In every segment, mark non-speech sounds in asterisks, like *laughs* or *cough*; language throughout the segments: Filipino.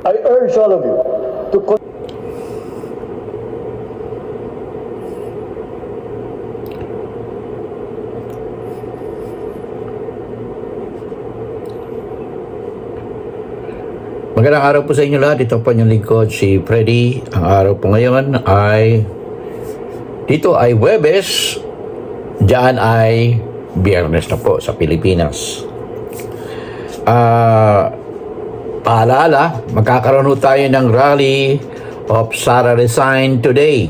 I urge all of you to Magandang araw po sa inyo lahat. Ito po yung lingkod, si Freddy. Ang araw po ngayon ay dito ay Webes. Diyan ay Biyernes na po sa Pilipinas. Ah, paalala, magkakaroon ho tayo ng rally of Sara Resign today.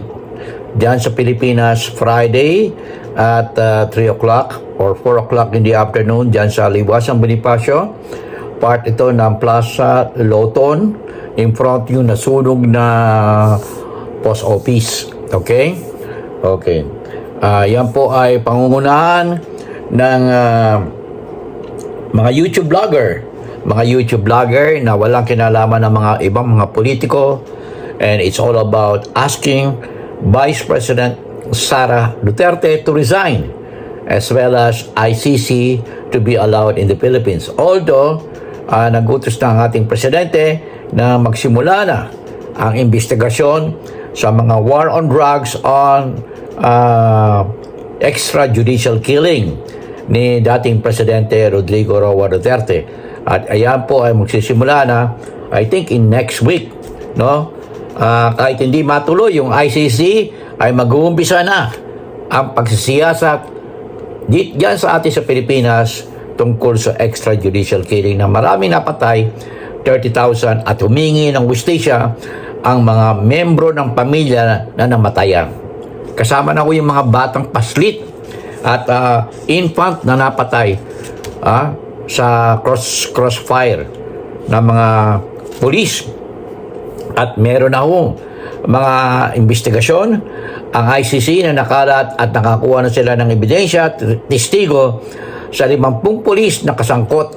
Diyan sa Pilipinas, Friday at ah, 3 o'clock or 4 o'clock in the afternoon diyan sa Liwasang Bonifacio. Part ito ng Plaza Loton in front yung nasunog na post office. Okay? Okay. Ah, yan po ay pangungunahan ng ah, mga YouTube vlogger, mga YouTube vlogger na walang kinalaman ng mga ibang mga politiko and it's all about asking Vice President Sara Duterte to resign as well as ICC to be allowed in the Philippines. Although, uh, nagutos na ang ating presidente na magsimula na ang investigasyon sa mga war on drugs on uh, extrajudicial killing ni dating Presidente Rodrigo Roa Duterte. At ayan po ay magsisimula na, I think in next week, no? Ah, kahit hindi matuloy yung ICC ay mag-uumpisa na ang pagsisiyasat di, diyan sa atin sa Pilipinas tungkol sa extrajudicial killing na marami napatay, 30,000 at humingi ng justisya ang mga membro ng pamilya na namatayan. Kasama na ko yung mga batang paslit at ah, infant na napatay ah, sa cross crossfire ng mga pulis at meron na ho mga investigasyon ang ICC na nakalat at nakakuha na sila ng ebidensya at testigo sa 50 pulis na kasangkot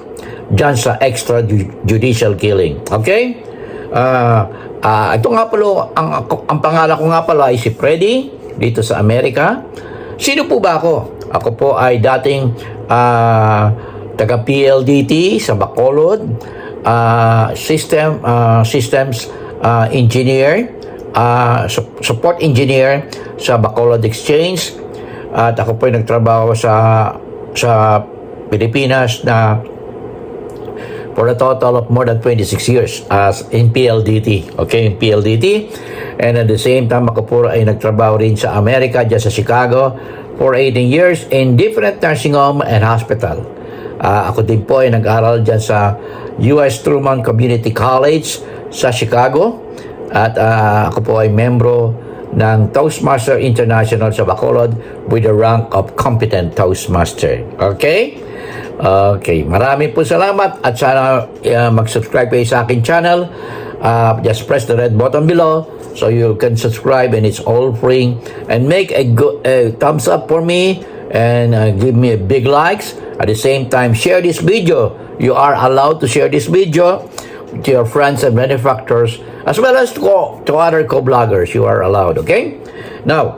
dyan sa extrajudicial killing. Okay? Ah, ah, ito nga pala, ang, ang pangalan ko nga pala ay si Freddy dito sa Amerika. Sino po ba ako? Ako po ay dating ah, taga PLDT sa Bacolod, ah, system ah, systems ah, engineer, su- support engineer sa Bacolod Exchange. At ako po ay nagtrabaho sa sa Pilipinas na for a total of more than 26 years as in PLDT. Okay, in PLDT. And at the same time, ako po ay nagtrabaho rin sa Amerika, dyan sa Chicago, for 18 years in different nursing home and hospital. Ah, ako din po ay nag-aral dyan sa US Truman Community College sa Chicago. At ah, ako po ay membro ng Toastmaster International sa Bacolod with the rank of competent Toastmaster. Okay? Okay, marami po salamat at sana uh, mag-subscribe kayo sa akin channel. Uh, just press the red button below so you can subscribe and it's all free. And make a, go- a thumbs up for me and uh, give me a big likes. At the same time, share this video. You are allowed to share this video to your friends and benefactors as well as to, to other co-bloggers. You are allowed, okay? Now,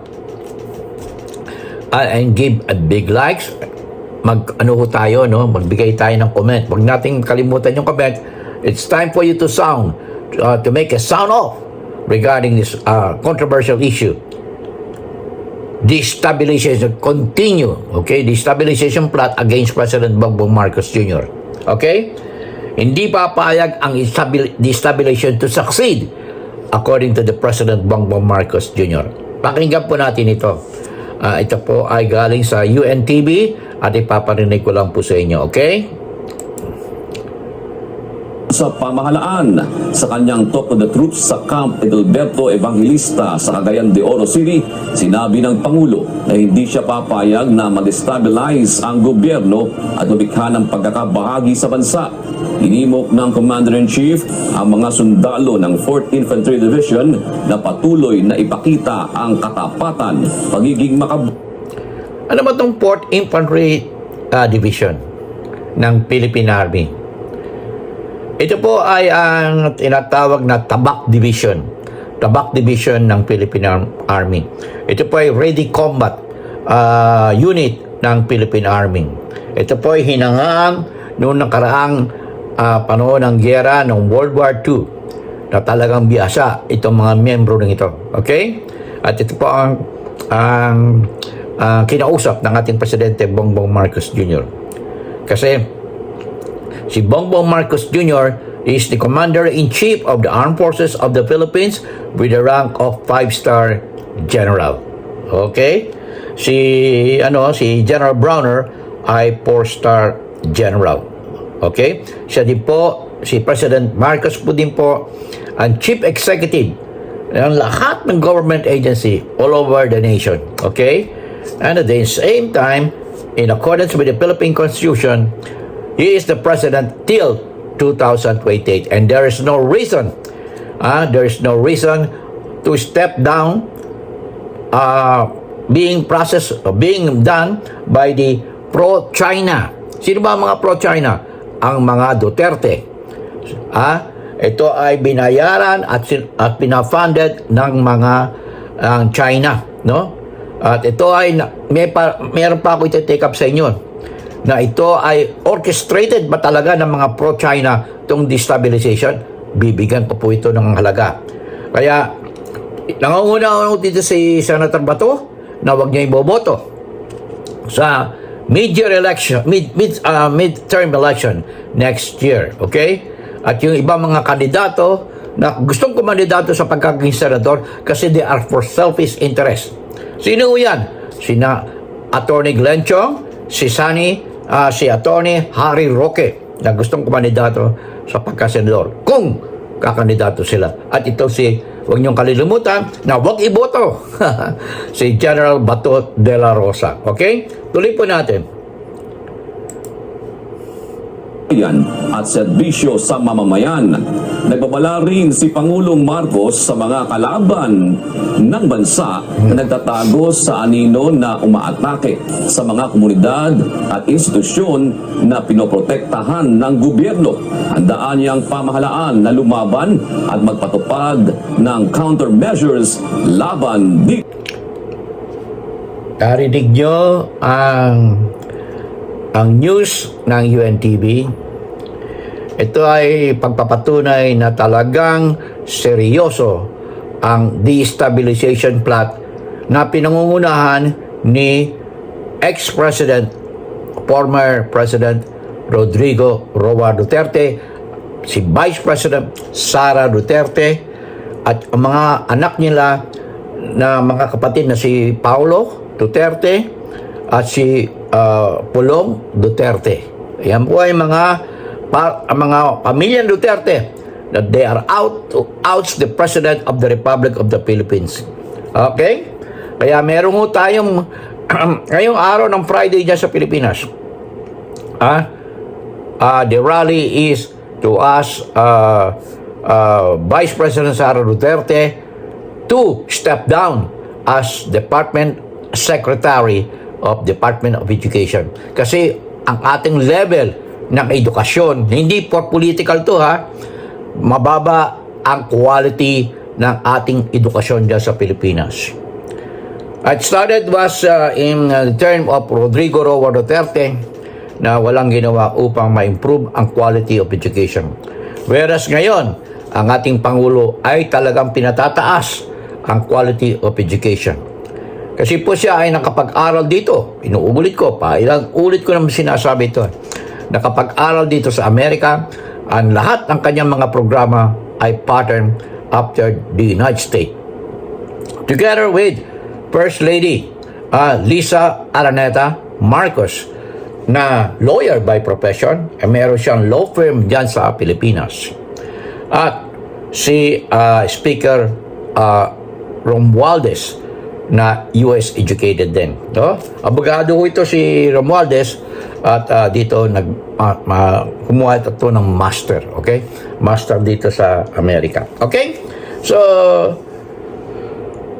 uh, and give a big likes mag ano ho tayo no magbigay tayo ng comment wag nating kalimutan yung comment it's time for you to sound uh, to make a sound off regarding this uh, controversial issue destabilization continue okay destabilization plot against President Bongbong Marcos Jr. okay hindi papayag ang estabil- destabilization to succeed according to the President Bongbong Marcos Jr. Pakinggan po natin ito. Ah, ito po ay galing sa UNTV at ipaparinig ko lang po sa inyo, okay? Sa pamahalaan sa kanyang Talk of the Troops sa Camp Edilberto Evangelista sa Cagayan de Oro City, sinabi ng Pangulo na hindi siya papayag na ma-destabilize ang gobyerno at lumikha ng pagkakabahagi sa bansa. Inimok ng Commander-in-Chief ang mga sundalo ng 4th Infantry Division na patuloy na ipakita ang katapatan, pagiging makab... Ano ba itong 4th Infantry ah, Division ng Philippine Army? Ito po ay ang tinatawag na Tabak Division. Tabak Division ng Philippine Ar- Army. Ito po ay Ready Combat ah, Unit ng Philippine Army. Ito po ay hinangang noong nakaraang ah, panahon ng gera ng World War II na talagang biyasa itong mga miyembro ng ito. Okay? At ito po ang ang ang kinausap ng ating presidente Bongbong Marcos Jr. Kasi si Bongbong Marcos Jr. is the Commander-in-Chief of the Armed Forces of the Philippines with the rank of 5-star General. Okay? Si ano si General Browner ay 4-star General. Okay? Siya din po si President Marcos po din po ang Chief Executive ng lahat ng government agency all over the nation. Okay? And at the same time, in accordance with the Philippine Constitution, he is the president till 2028 and there is no reason ah there is no reason to step down uh, being processed or being done by the pro-China. Sino ba ang mga pro-China? Ang mga Duterte. Ah, ito ay binayaran at at pinafunded ng mga ang China, no? At ito ay may pa, meron pa ako ite-take up sa inyo na ito ay orchestrated ba talaga ng mga pro-China itong destabilization? Bibigyan ko po ito ng halaga. Kaya, nangunguna ako dito si Senator Bato na huwag niya iboboto sa mid-year election, mid, mid, uh, mid-term election next year. Okay? At yung ibang mga kandidato na gustong kumandidato sa pagkaging senador kasi they are for selfish interest. Sino yan? Sina Attorney Glenn Chong, si Sunny, ah, si Attorney Harry Roque na gustong kumandidato sa pagkasenador kung kakandidato sila. At ito si, huwag niyong kalilimutan na huwag iboto *laughs* si General Bato de la Rosa. Okay? Tuloy po natin. Yan at serbisyo sa mamamayan. Nagbabala rin si Pangulong Marcos sa mga kalaban ng bansa na nagtatago sa anino na umaatake sa mga komunidad at institusyon na pinoprotektahan ng gobyerno. Handaan niyang pamahalaan na lumaban at magpatupad ng countermeasures laban dito. Narinig nyo ang ang news ng UNTV. Ito ay pagpapatunay na talagang seryoso ang destabilization plot na pinangungunahan ni ex-president, former President Rodrigo Roa Duterte, si Vice President Sara Duterte, at ang mga anak nila na mga kapatid na si Paulo Duterte at si uh, Pulong Duterte. Yan po ay mga pa, ang mga pamilyang Duterte that they are out to oust the President of the Republic of the Philippines. Okay? Kaya meron ho tayong *clears throat* ngayong araw ng Friday dyan sa Pilipinas. Ah, uh, the rally is to ask uh, uh, Vice President Sara Duterte to step down as Department Secretary of Department of Education. Kasi ang ating level ng edukasyon, hindi for political to ha, mababa ang quality ng ating edukasyon dyan sa Pilipinas. It started was uh, in uh, the term of Rodrigo Roa Duterte na walang ginawa upang ma-improve ang quality of education. Whereas ngayon, ang ating Pangulo ay talagang pinatataas ang quality of education. Kasi po siya ay nakapag-aral dito. Inuulit ko pa, ilang ulit ko naman sinasabi ito. Nakapag-aral dito sa Amerika, ang lahat ng kanyang mga programa ay pattern after the United States. Together with First Lady uh, Lisa Araneta Marcos na lawyer by profession, eh, meron siyang law firm dyan sa Pilipinas. At si uh, Speaker uh, Romualdez na US educated din. No? Abogado ko ito si Romualdez at uh, dito nag uh, ma, kumuha ito to ng master, okay? Master dito sa Amerika. Okay? So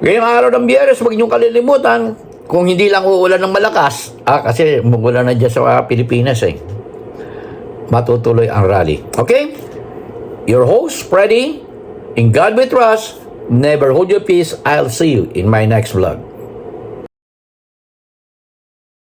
ngayong araw ng biyernes, huwag niyong kalilimutan kung hindi lang uulan ng malakas, ah, kasi umulan na dyan sa uh, Pilipinas eh. Matutuloy ang rally. Okay? Your host, Freddy, in God we trust, never hold peace. I'll see you in my next vlog.